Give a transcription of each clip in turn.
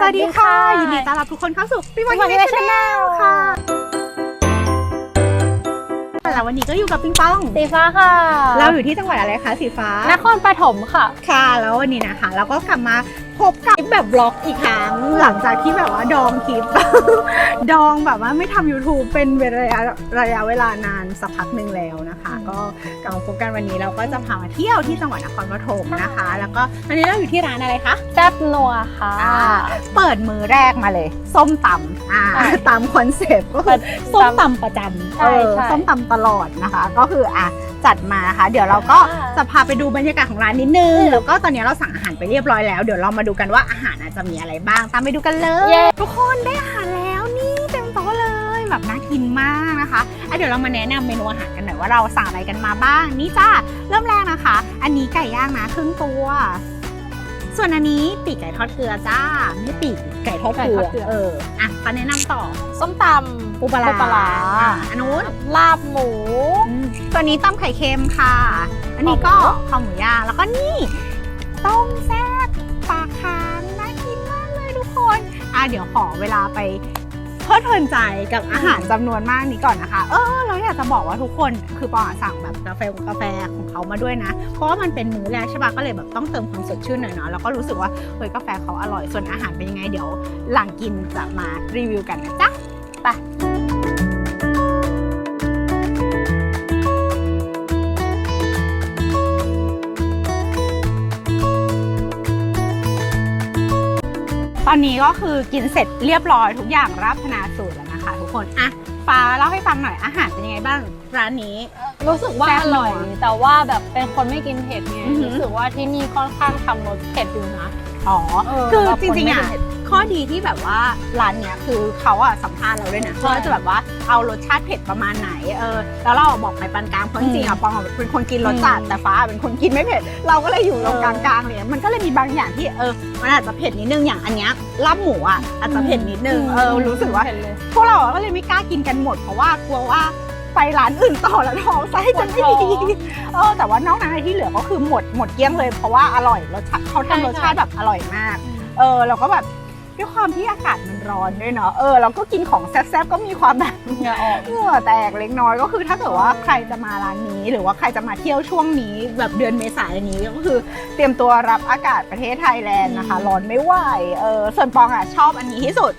สวัสดีค่ะ ยินดีต้อนรับทุกคนเข้าสู่ปีวันปีวันนี้ Channel ชาแนลค่ะแล้ววันนี้ก็อยู่กับปิงปอง สีฟ้าค่ะ เราอยู่ที่จังหวัดอะไรคะสีฟ้านครปฐมค่ะ ค่ะ แล้ววันนี้นะคะ เราก็กลับมา พบกับคลิปแบบบล็อกอีกครั้ง หลังจากที่แบบว่าดองคลิป ดองแบบว่าไม่ทำ YouTube เป็นระยะระยะเวลานานสักพักหนึ่งแล้วนะคะ ก็กลับมาพบกันวันนี้เราก็จะพามาเที่ยวที่จังหวัดนครปฐมนะคะ แล้วก็วันนี้เราอยู่ที่ร้านอะไรคะแซ่บนัวค่ะอ่าเปิดมือแรกมาเลย ส้มตำอ่าใช่ตามคอนเซปต์ก็เปิคือดส้มตำประจำใช่เออใช่ส้มตำตลอดนะคะ ก็คืออะ จัดมานะคะ เดี๋ยวเราก็อ่าจะพาไปดูบรรยากาศของร้านนิดนึงอืมแล้วก็ตอนนี้เราสั่งอาหารไปเรียบร้อยแล้ว เดี๋ยวเรามาดูกันว่าอาหารอาจจะมีอะไรบ้าง ตามไปดูกันเลยเย้ทุกคนได้อาหารแล้วนี่เต็มโต๊ะเลยแบบน่ากินมากนะคะอะเดี๋ยวเรามาแนะนำเมนูอาหารกันหน่อยว่าเราสั่งอะไรกันมาบ้าง นี่จ้าเริ่มแรกนะคะ อันนี้ไก่ย่างนะครึ่งตัว ส่วนอันนี้ปีกไก่ทอดเกลือจ้าไม่ปีกไก่ทอดเกลืไก่ทออดเกลือ เอออะมาแนะนำต่อส้มตำ ปูปลาร้าปูปลาร้า อะอันนู้นลาบหมูตัวนี้ต้มไข่เค็มค่ะ อันนี้ก็ข้าวหมูย่างแล้วก็นี่ต้มแซ่บปลาคางน่ากินมากเลยทุกคน อะเดี๋ยวขอเวลาไป เพลิดเพลินใจกับอาหารจำนวนมากนี้ก่อนนะคะ เออเราอยากจะบอกว่าทุกคนคือปอสั่งแบบกาแฟกาแฟของเขามาด้วยนะ เพราะว่ามันเป็นมื้อแรกใช่ปะก็เลยแบบต้องเติมความสดชื่นหน่อยเนาะแล้วก็รู้สึกว่าเฮ้ยกาแฟเขาอร่อยส่วนอาหารเป็นยังไงเดี๋ยว หลังกินจะมารีวิวกันนะจ๊ะไป ตอนนี้ก็คือกินเสร็จเรียบร้อยทุกอย่างรับพนาสูตรแล้วนะคะ ทุกคนอะฟ้าเล่าให้ฟังหน่อยอาหารเป็นยังไงบ้างร้านนี้ รู้สึกว่าแซ่บอร่อยนัวแต่ว่าแบบเป็นคนไม่กินเผ็ดไงอือหือ รู้สึกว่าที่นี่ค่อนข้างทำรสเผ็ดอยู่นะ อ๋อเออคือเราจริงๆอะคนไม่กินเผ็ด ข้อดีที่แบบว่าร้านเนี้ยคือเขาอะสัมภาษณ์เราด้วยนะใช่ว่าจะแบบว่าเอารสชาติเผ็ดประมาณไหนเออแล้วเราบอกไปปานกลางเพราะจริงๆอะปองอะเป็นคนกินรสจัดอืมแต่ฟ้าเป็นคนกินไม่เผ็ดเราก็เลยอยู่ตรงเออกลางๆเลยมันก็เลยมีบางอย่างที่เออมันอาจจะเผ็ดนิดนึงอย่างอันเนี้ยลาบหมูอะอาจจะเผ็ดนิดนึงเออรู้สึกว่าเผ็ดเลยพวกเราก็เลยไม่กล้ากินกันหมดเพราะว่ากลัวว่าไปร้านอื่นต่อแล้วท้องไส้จะไม่ปวดท้ดีองเออแต่ว่านอกนั้นที่เหลือก็คือหมดหมดเกลี้ยงเลยเพราะว่าอร่อยรสชาติเขาใช่ทำรสชาติแบบอร่อยมาก เออเราก็แบบ ด้วยความที่อากาศมันร้อนด้วยเนาะเออเราก็กินของแซ่บๆก็มีความแบบเหงื่อออกเหงื่อแตกเล็กน้อยก็คือถ้าเกิดว่าใครจะมาร้านนี้ หรือว่าใครจะมาเที่ยวช่วงนี้ แบบเดือนเมษายนนี้ก็คือเตรียมตัวรับอากาศประเทศไทยแลนด์นะคะอืมร้อนไม่ไหวเออส่วนปองอะชอบอันนี้ที่สุด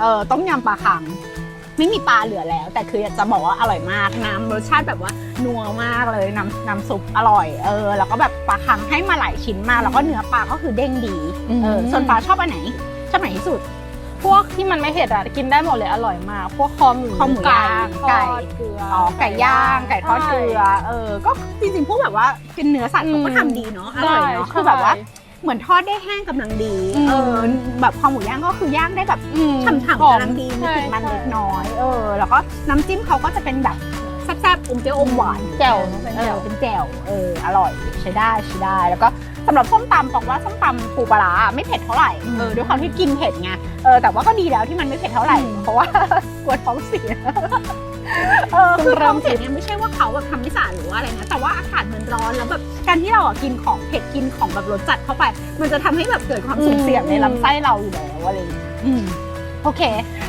เออต้มยำปลาคังไม่มีปลาเหลือแล้ว แต่คืออยากจะบอกว่าอร่อยมากน้ำรสชาติแบบว่านัวมากเลยน้ำน้ำซุปอร่อยเออแล้วก็แบบปลาคังให้มาหลายชิ้นมากแล้วก็เนื้อปลาก็คือเด้งดีเออส่วนปลาชอบอันไหน ชอบอันไหนที่สุด พวกที่มันไม่เผ็ดอะกินได้หมดเลยอร่อยมาก พวกคอหมูคอหมูย่างไก่ไก่ทอดเกลืออ๋อไก่ย่างไก่ทอดเกลือเออก็จริงๆพวกแบบว่าเป็นเนื้อสัตว์เขาก็ทำดีเนาะอร่อยเนาะคือแบบว่าเหมือนทอดได้แห้งกำลังดีอืมเออ แบบคอหมูย่างก็คือย่างได้แบบอืมฉ่ำๆหอมกำลังดีมีใช่กลิ่นมันใช่เล็กน้อย เออ แล้วก็น้ำจิ้มเขาก็จะเป็นแบบแซ่บๆอมเปรี้ยวอมหวานแจ่วนะเป็นเอแจ่อวเป็นแจ่วเออ อร่อยใช้ได้ใช้ได้ แล้วก็ สำหรับส้มตำบอกว่าส้มตำปูปลาร้าไม่เผ็ดเท่าไหร่เออด้วยความที่กินเผ็ดไงเออแต่ว่าก็ดีแล้วที่มันไม่เผ็ดเท่าไหร่อืมเพราะว่ากลัวท้องเสียเออคือท้องเสียเนี่ยไม่ใช่ว่าเขาแบบทำไม่สะอาดหรือว่าอะไรนะแต่ว่าอากาศมันร้อนแล้วแบบการที่เราอะกินของเผ็ดกินของแบบรสจัดเข้าไป มันจะทำให้แบบเกิดความสุ่มเสี่ยงในลำไส้เราอยู่แล้วอะไรอย่างเงี้ยอืม โอเค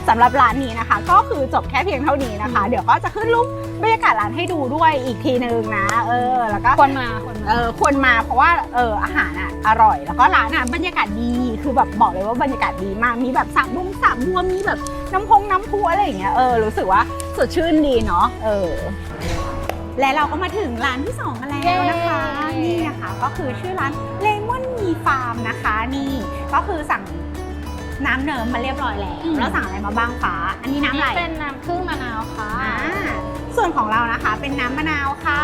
สำหรับร้านนี้นะคะ ก็คือจบแค่เพียงเท่านี้นะคะ เดี๋ยวก็จะขึ้นรูปบรรยากาศร้านให้ดูด้วยอีกทีนึงนะ เออ แล้วก็ควรมาควรมาเออควรมาเพราะว่าเอออาหารอะอร่อย แล้วก็ร้านอะบรรยากาศดีคือแบบบอกเลยว่าบรรยากาศดีมากมีแบบสระบุ้งสระบัวมีแบบน้ำพงน้ำพุอะไรอย่างเงี้ยเออรู้สึกว่าสดชื่นดีเนาะเออและเราก็มาถึงร้านที่สองกันแล้วนะคะเย้นี่นะคะก็คือชื่อร้านเลมอนมีฟาร์มนะคะ นี่ก็คือสั่ง น้ำเนิมมาเรียบร้อยแล้วแล้วสั่งอะไรมาบ้างฟ้าอันนี้น้ำอะไรเป็นน้ำผึ้งมะนาวค่ะอ่าส่วนของเรานะคะ เป็นน้ำมะนาวค่ะ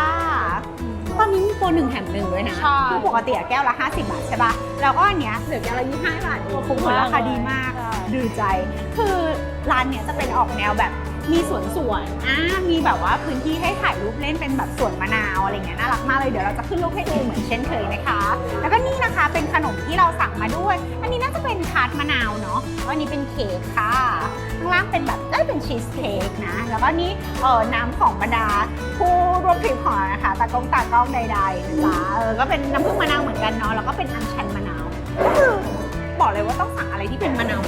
ตอนนี้มีโปรหนึ่งแถมหนึ่งด้วยนะใช่คือปกติอะแก้วละ 50 บาทใช่ป่ะแล้วก็อันเนี้ยเหลือแก้วละ25บาทเองคุ้มราคาดีมากดูใจ คือร้านเนี้ยจะเป็นออกแนวแบบ มีสวนสวนอ่ามีแบบว่าพื้นที่ให้ถ่ายรูปเล่นเป็นแบบสวนมะนาวอะไรเงี้ยน่ารักมากเลยเดี๋ยวเราจะขึ้นรูปให้ดูเหมือนเช่นเคยนะคะ แล้วก็นี่นะคะเป็นขนมที่เราสั่งมาด้วย อันนี้น่าจะเป็นทาร์ตมะนาวเนาะแล้วอันนี้เป็นเค้กค่ะข้างล่างเป็นแบบได้เป็นชีสเค้กนะ แล้วก็นี่เออน้ำของบรรดาผู้ร่วมทริปของนะคะตากล้องตากล้องใดๆนะจ๊ะเออก็เป็นน้ำผึ้งมะนาวเหมือนกันเนาะแล้วก็เป็นอัญชันมะนาวก็คือ บอกเลยว่าต้องสั่งอะไรที่เป็นมะนาว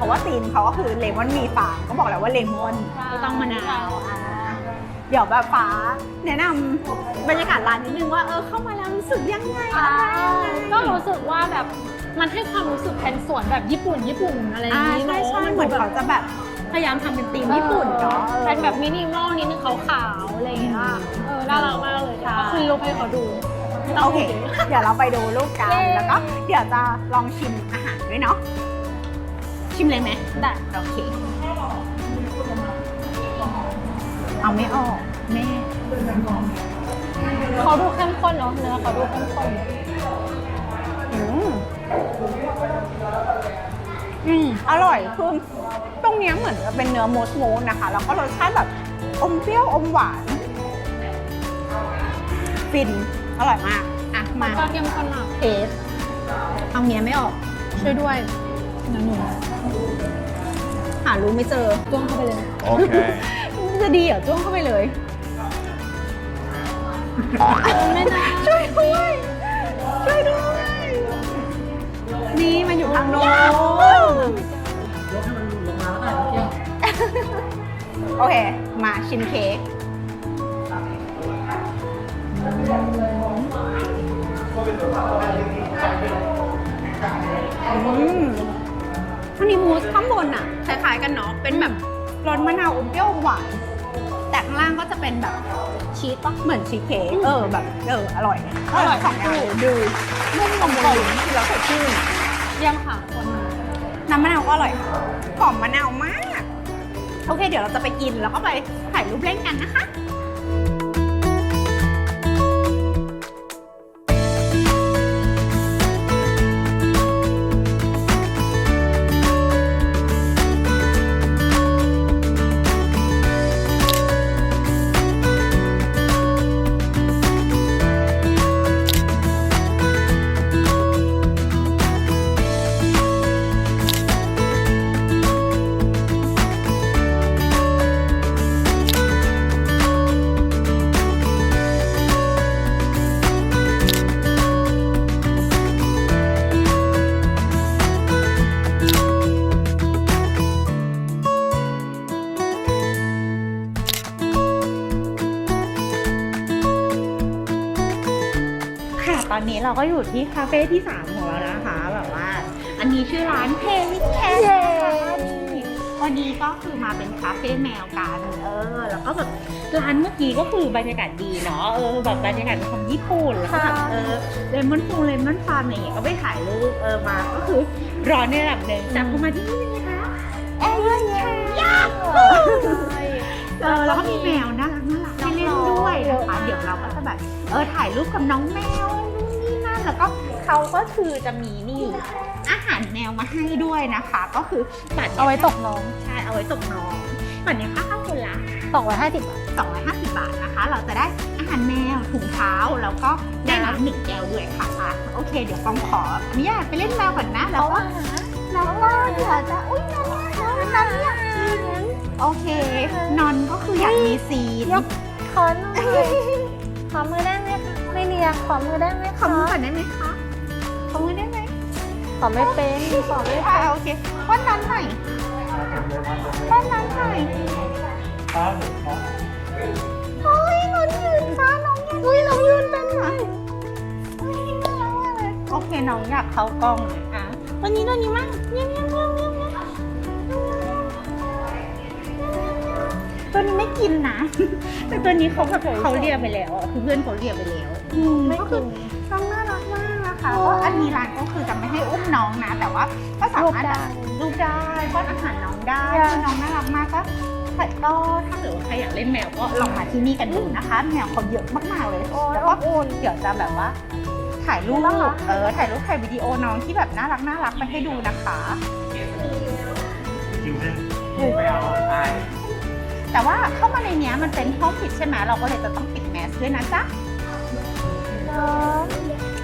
มว่าธีมเขาก็คือเลมอนมีฟาร์มก็บอกแล้วว่าเลมอนก็ต้องมะนาวอ่าเดี๋ยวแบบฟ้าแนะนำบรรยากาศร้านนิดนึงว่าเออเข้ามาแล้วรู้สึกยังไงอะไรยังไง ก็รู้สึกว่าแบบมันให้ความรู้สึกเป็นสวนแบบญี่ปุ่น ญี่ปุ่นอะไรอย่างอ่านี้ใช่เนาะใช่มันเหมือนแบบเขาจะแบบพยายามทำเป็นธีมญี่ปุ่นเนาะเป็นแบบมินิมอลนิดนึงขาวๆอะไรอย่างเงี้ยเออน่ารักมากเลยค่ะขึ้นรูปให้เขาดูไม่ต้ง โอเค เดี๋ยวเราไปดูรูปกันเย้แล้วก็เดี๋ยวจะลองชิมอาหารด้วยเนาะ ชิมเลยไหมได้โอเค เอาไม่ออกแม่เขาดูเข้มข้นเนาะเนื้อเขาดูเข้มข้นอืมอืมอร่อยคือตรงเนี้ยเหมือนจะเป็นเนื้อโมสโมสนะคะ แล้วก็รสชาติแบบอมเปรี้ยวอมหวาน ฟิน อร่อยมาก อะ มาก็เข้มข้นมากเทสเอาเมียไม่ออก ช่วยด้วยหนูหารู้ไม่เจอจ้วงเข้าไปเลย Okay. จะดีเหรอจ้วงเข้าไปเลย ไม่ได้ช่วยด้วย ช่วยด้วย นี่มันอยู่ทางโน้นโอเค มาชิมเค้ก อืมอันนี้มูสข้างบนอะคล้ายๆกันเนาะ เป็นแบบรสมะนาวอมเปรี้ยวหวาน แต่ข้างล่างก็จะเป็นแบบชีสปะเหมือนชีสเค้ก เออแบบ เอออร่อย อร่อยสองอย่างเลยดูนุ่มกลมกล่อมที่เราใส่ชื่นเยี่ยมค่ะคนมาน้ำมะนาวก็อร่อยค่ะหอมมะนาวมาก โอเค เดี๋ยวเราจะไปกินแล้วก็ไปถ่ายรูปเล่นกันนะคะ ตอนนี้เราก็อยู่ที่คาเฟ่ที่ 3 ของเรานะคะ แบบว่า อันนี้ชื่อร้านเพลิสแคทวันนี้ก็คือมาเป็นคาเฟ่แมวกันเออ แล้วก็แบบร้านเมื่อกี้ก็คือบรรยากาศดีเนาะเออแบบบรรยากาศเป็นคนญี่ปุ่นแล้วก็แบบเออเลมอนฟูเลมอนฟาร์มอะไรอย่างเงี้ยก็ไปถ่ายรูปเออมาก็คือร้อนในระดับหนึ่งแต่พอมาที่นี่เป็นไงคะแอร์เย็นยากเออแล้วก็มีแมวน่ารักน่ารักให้เล่นด้วยนะคะเดี๋ยวเราก็จะแบบเออถ่ายรูปกับน้องแมวนู่นนี่นั่น แล้วก็เขาก็คือจะมีนี่อาหารแมวมาให้ด้วยนะคะ ก็คือบัตรนี่ยเอาไว้ตกน้องใช่เอาไว้ตกน้องบัตรเนี้ยค่าเข้าคนละสองร้อยห้าสิบบาท250 บาทนะคะ เราจะได้อาหารแมวถุงเท้าแล้วก็ได้น้ำหนึ่งแก้วด้วยค่ะอะโอเค เดี๋ยวฟองขออนุญาตไปเล่นแมวก่อนนะแล้วก็แล้วก็เดี๋ยวจะอุ้ยนอนนอนนอนอยากกินโอเค นอนก็คืออยากมีซีนยกขอหน่อยขอมือได้ ไหมคะไม่เรียกขอมือได้ไหมขอมือก่อนได้ไหมคะ ขอมือได้ไหมขอไม่เป็นขอไม่ค่ะโอเคป้อนนั้นหน่อยป้อนนั้นหน่อยโอ้ยน้องยืนฟ้าน้องยืนอุ้ยน้องยืนเป็นเหรออุ๊ยน่ารักมากเลยโอเคน้องอยากเข้ากล้องอะวันนี้ตัวนี้มั่งเงี้ยเงี้ยเงี้ยเงี้ยเงี้ยตัวนี้ไม่กินนะ แต่ตัวนี้เขาแบบเขาเรียกไปแล้วอะคือเพื่อนเขาเรียกไปแล้วอืม ไม่ก็กิคือน น้องน่ารักมากนะคะโอ้ก็อันนี้ร้านก็คือจะไม่ให้อุ้มน้องนะ แต่ว่าก็สามารถลูกได้ลูกได้ป้อนอาหารน้องได้ได้คือน้องน่ารักมากก็ถ้าก็ถ้าเกิดว่าใครอยากเล่นแมวก็ลองมาที่นี่กันดูนะคะ แมวเขาเยอะมากๆเลยโอ้ยแล้วอก็บอุ่น เดี๋ยวจะแบบว่า ถ่ายรูปน่ารัก เออถ่ายรูปถ่ายวิดีโอน้องที่แบบน่ารักน่ารักมาให้ดูนะคะแต่ว่าเข้ามาในเนี้ยมันเป็นห้องปิดใช่ไหมเราก็เลยจะต้องปิดแมสด้วยนะจ๊ะ น้อง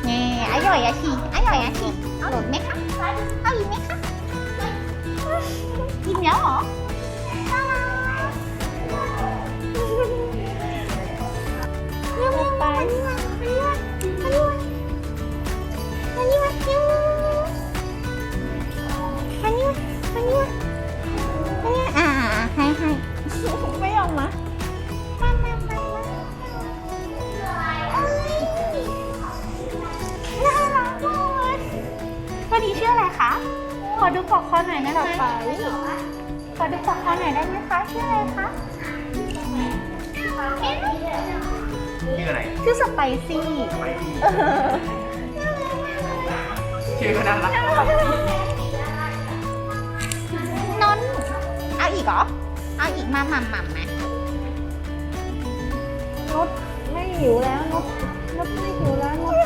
นี่อร่อยอะชีอร่อยอะชีเอาอีกไหมคะเอาอีกไหมคะ ชื่อสไปซี่ไปที่ชื่อก็น่ารักนนท์เอาอีกเหรอ เอาอีกมาหม่ำหม่ำไหมนุชไม่หิวแล้วนุชนุชไม่หิวแล้วนุช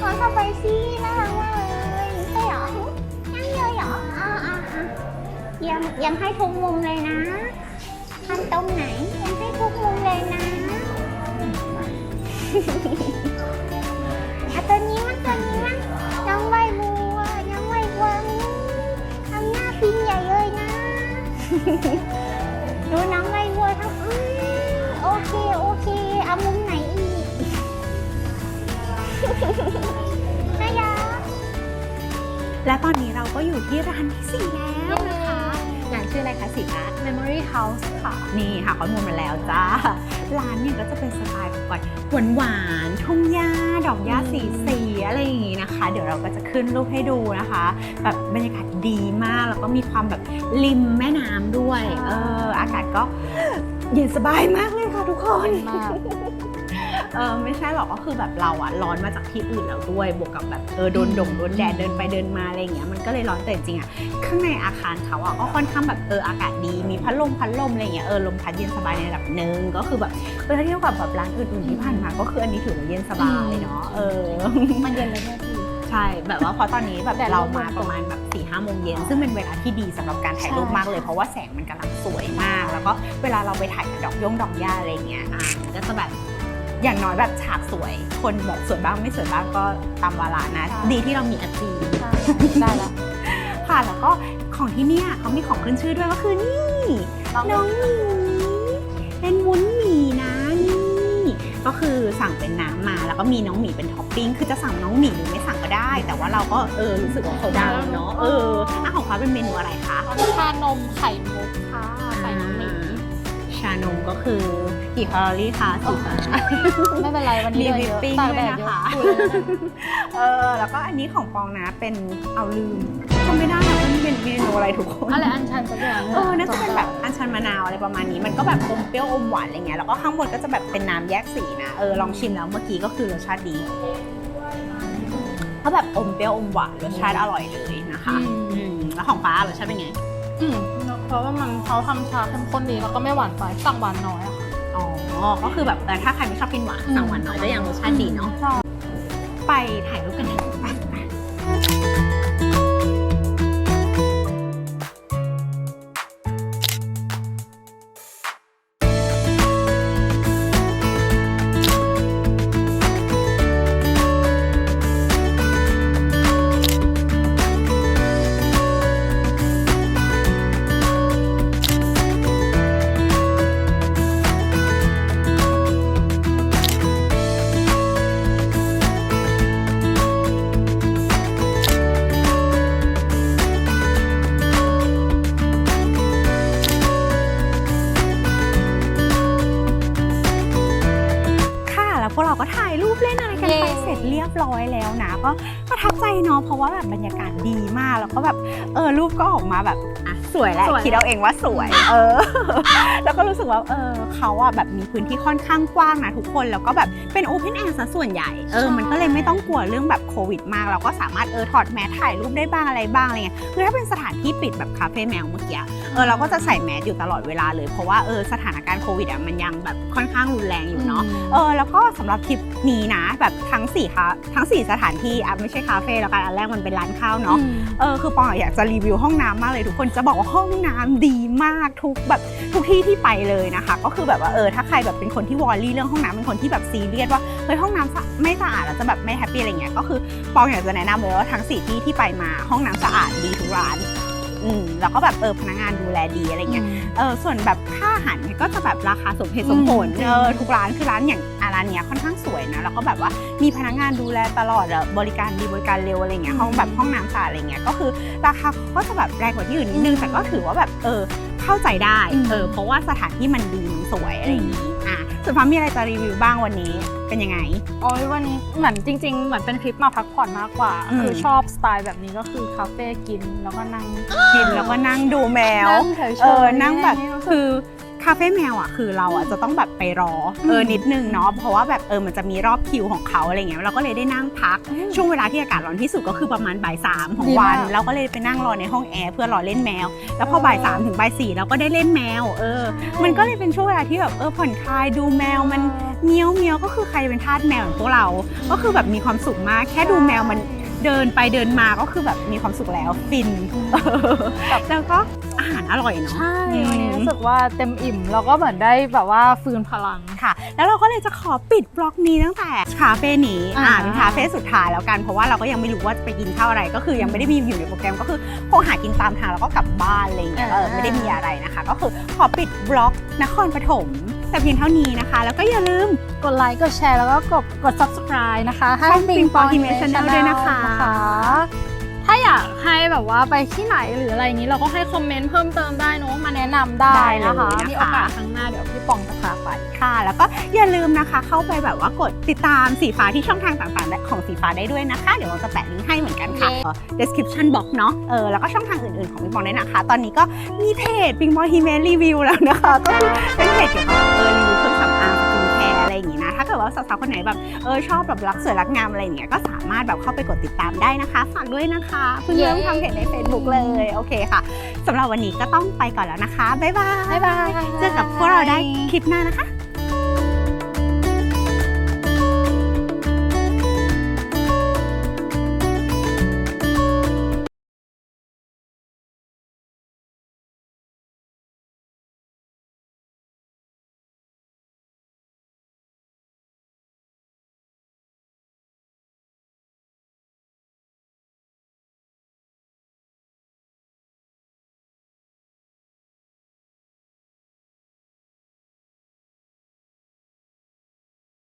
นนท์สไปซี่น่ารักมากเลยใช่เหรอยังเลยเหรออ่าอ่าอ่ายังยังให้ทุกมุมเลยนะทำตรงไหนยังให้ทุกมุมเลยนะ อาตัวนี้มั้งตัวนี้มั้งน้องใบบัวน้องใบบัวทำหน้าพิมพ์ใหญ่เลยนะดูน้องใบบัวทำอืมโอเคโอเคเอามุมไหนอีกนายาและตอนนี้เราก็อยู่ที่ร้านที่สี่แล้วนะคะร้านชื่ออะไรคะสิคะ Memory House ค่ะ นี่ค่ะข้อมูลมาแล้วจ้า ร้านเนี่ยก็จะเป็นสไตล์แบบก่อนหวานหวานๆทุ่งหญ้าดอกหญ้าสีสีๆอะไรอย่างงี้นะคะ เดี๋ยวเราก็จะขึ้นรูปให้ดูนะคะ แบบบรรยากาศดีมากแล้วก็มีความแบบริมแม่น้ำด้วยใช่เอออากาศก็เย็นสบายมากเลยค่ะทุกคน มาก เออไม่ใช่หรอกก็คือแบบเราอะร้อนมาจากที่อื่นแล้วด้วย บวกกับแบบเออโดนดงโดนแดดเดินไปเดินมาอะไรอย่างเงี้ยมันก็เลยร้อนแต่จริงๆอะข้างในอาคารเขาอะก็ค่อนข้างแบบเอออากาศดีมีพัดลมพัดลมอะไรอย่างเงี้ยเออลมพัดเย็นสบายในระดับหนึ่งก็คือแบบเออถ้าเทียบกับแบบร้านอื่นๆที่ผ่านมาก็คืออันนี้ถือว่าเย็นสบายเนาะเออมันเย็นเลยแม่พี่ใช่แบบว่าเพราะตอนนี้แบบแดดเราร่มมาลมตกประมาณแบบ4ี่ห้าโมงเย็นซึ่งเป็นเวลาที่ดีสำหรับการถ่ายรูปใช่มากเลยเพราะว่าแสงมันกำลังสวยมาก แล้วก็เวลาเราไปถ่ายกับดอกยงดอกหญ้าอะไรอย่างเงี้ยอะมันก็จะแบบ อย่างน้อยแบบฉากสวย คนแบบสวยบ้างไม่สวยบ้างก็ตามวาระนะดีที่เรามีแอปจีได้แล้วค่ะแล้วก็ของที่เนี่ยเขามีของขึ้นชื่อด้วยก็คือนี่น้องหมีเป็นวุ้นหมีนะนี่ก็คือสั่งเป็นน้ำมาแล้วก็มีน้องหมีเป็นท็อปปิ้งคือจะสั่งน้องหมีหรือไม่สั่งก็ได้ แต่ว่าเราก็เออรู้สึกว่าเขาดังเนาะเอออะของเขาเป็นเมนูอะไรคะ ชานมไข่มุกค่ะใส่น้ำหมี ชานมก็คือกี่แคลอรี่คะสี่พันไม่เป็นไรวันนี้มีเดินวิเยปอะปิ้งตากด้แดวยดนะเยอะคะคุยเลยนะเออแล้วก็อันนี้ของปองนะเป็นเอาลืมจำไม่ได้แล้วว่ามันเป็นเมนูอะไรทุกคนอะไรอันชันสักอย่างเออน่าจะเป็นแบบอัญชันมะนาวอะไรประมาณนี้ มันก็แบบอมเปรี้ยวอมหวานอะไรเงี้ยแล้วก็ข้างบนก็จะแบบเป็นน้ำแยกสีนะเออลองชิมแล้วเมื่อกี้ก็คือรสชาติดีก็แบบอมเปรี้ยวอมหวานรสชาติอร่อยเลยนะคะอืมแล้วของฟ้ารสชาติเป็นไงอืมเพ ราะว่ามันเขาทำชาเข้มข้นดีแล้วก็ไม่หวานไปสั่งหวานน้อยอะค่ะ อ๋อ ก็คือแบบแต่ถ้าใครไม่ชอบกินหวานสั่งหวานน้อยก็ยังรสชาติดีเนาะ ใช่ ไปถ่ายรูปกันเถอะไป วยแหละสวยคิดเอาเองว่าสวย เออ แล้วก็รู้สึกว่าเออเขาอะแบบมีพื้นที่ค่อนข้างกว้างนะทุกคน แล้วก็แบบเป็นโอเพนแอร์ซะส่วนใหญ่ เออ มันก็เลยไม่ต้องกลัวเรื่องแบบโควิดมาก เราก็สามารถเออถอดแมสถ่ายรูปได้บ้างอะไรบ้างอะไรเงี้ย คือถ้าเป็นสถานที่ปิดแบบคาเฟ่แมวเมื่อกี้ เออเราก็จะใส่แมสอยู่ตลอดเวลาเลย เพราะว่าเออสถานการณ์โควิดอะมันยังแบบค่อนข้างรุนแรงอยู่เนาะ เออแล้วก็สำหรับทริปนี้นะแบบทั้ง4ค่ะทั้ง 4 สถานที่อะไม่ใช่คาเฟ่แล้วกันอันแรกมันเป็นร้านข้าวเนาะอืมเออคือปองอะอยากจะรีวิวห้องน้ำมากเลยทุกคนจะบอกว่าห้องน้ำดีมากทุกแบบทุกที่ที่ไปเลยนะคะ ก็คือแบบว่าเออถ้าใครแบบเป็นคนที่วอลลี่เรื่องห้องน้ำเป็นคนที่แบบซีเรียสว่าเฮ้ยห้องน้ำสะไม่สะอาดแล้วจะแบบไม่แฮปปี้อะไรเงี้ยก็คือปองอยากจะแนะนำเลยว่าทั้งสี่ที่ที่ไปมาห้องน้ำสะอาดดีทุกร้านอืมแล้วก็แบบเออพนักงานดูแลดีอะไรเงี้ยเออส่วนแบบค่าอาหารเนี่ยก็จะแบบราคาสมเหตุสมผลอืมเออทุกร้านคือร้านอย่างอะ ร้านเนี้ยค่อนข้างสวยนะแล้วก็แบบว่ามีพนักงานดูแลตลอดอะบริการดีบริการเร็วอะไรเงี้ยห้องแบบห้องน้ำสะอาดอะไรเงี้ยก็คือราคาก็จะแบบแรงกว่าที่อื่นนิดนึงแต่ก็ถือว่าแบบเออเข้าใจได้อืมเออเพราะว่าสถานที่มันดีมันสวยอะไรอย่างงี้อะส่วนฟ้ามีอะไรจะรีวิวบ้างวันนี้เป็นยังไงโอ้ยวันนี้เหมือนจริง ๆ เหมือนเป็นทริปมาพักผ่อนมากกว่าอืมคือชอบสไตล์แบบนี้ก็คือคาเฟ่กินแล้วก็นั่งกินแล้วก็นั่งดูแมวนั่งเฉยๆเออนั่งแบบให้รู้สึกคือ คาเฟ่แมวอะคือเราอะจะต้องแบบไปรอเออนิดนึงเนาะเพราะว่าแบบเออมันจะมีรอบคิวของเขาอะไรเงี้ยเราก็เลยได้นั่งพักอืมช่วงเวลาที่อากาศร้อนที่สุดก็คือประมาณบ่ายสามของดีวันมากเราก็เลยไปนั่งรอในห้องแอร์เพื่อรอเล่นแมว แล้วพอบ่ายสามถึงบ่ายสี่เราก็ได้เล่นแมวเออ มันก็เลยเป็นช่วงเวลาที่แบบเออผ่อนคลายดูแมวมันเมียวเมียวก็คือใครเป็นทาสแมวอย่างพวกเรา ก็คือแบบมีความสุขมากแค่ดูแมวมัน เดินไปเดินมาก็คือแบบมีความสุขแล้วฟินแล้วก็อาหารอร่อยเนาะใช่อืมวันนี้รู้สึกว่าเต็มอิ่มแล้วก็เหมือนได้แบบว่าฟื้นพลังค่ะ แล้วเราก็เลยจะขอปิดบล็อกนี้ตั้งแต่คาเฟ่นี้อ่าอ่าเป็นคาเฟ่สุดท้ายแล้วกันเพราะว่าเราก็ยังไม่รู้ว่าจะไปกินข้าวอะไร ก็คือยังไม่ได้มีอยู่ในโปรแกรมก็คือคงหากินตามทางแล้วก็กลับบ้านอะไรอย่างเงี้ยอ่าเออไม่ได้มีอะไรนะคะ ก็คือขอปิดบล็อกนครปฐม แต่เพียงเท่านี้นะคะ แล้วก็อย่าลืมกดไลค์ กดแชร์ แล้วก็กดกด subscribe นะคะให้ช่องปิง Ping ปอง Pong Image Channel ด้วยนะคะ ถ้าอยากให้แบบว่าไปที่ไหนหรืออะไรอย่างนี้เราก็ให้คอมเมนต์เพิ่มเติมได้เนอะมาแนะนำได้ได้เลยนะคะนะคะ มีโอกาสครั้งหน้าเดี๋ยวพี่ปองจะพาไป ค่ะ แล้วก็อย่าลืมนะคะ เข้าไปแบบว่ากดติดตามสีฟ้าที่ช่องทางต่างๆ ของสีฟ้าได้ด้วยนะคะ เดี๋ยวเราจะแปะลิงก์ให้เหมือนกันค่ะเย้ เอ่อ description box เนาะเออแล้วก็ช่องทางอื่นๆของปิงปองด้วยนะคะ ตอนนี้ก็มีเพจปิงปองฮีเมรีวิวแล้วนะคะ ก็คือเป็นเพจเกี่ยวกับเออรีวิวเครื่อง ถ้าเกิดว่าสาวๆคนไหนแบบเออชอบแบบรักสวยรักงามอะไรอย่างเงี้ยก็สามารถแบบเข้าไปกดติดตามได้นะคะฝากด้วยนะคะเพิ่งเริ่มทำเพจใน Facebook เลยโอเคค่ะสำหรับวันนี้ก็ต้องไปก่อนแล้วนะคะบ๊ายบายบ๊ายบาย เจอกับพวกเราได้คลิปหน้านะคะ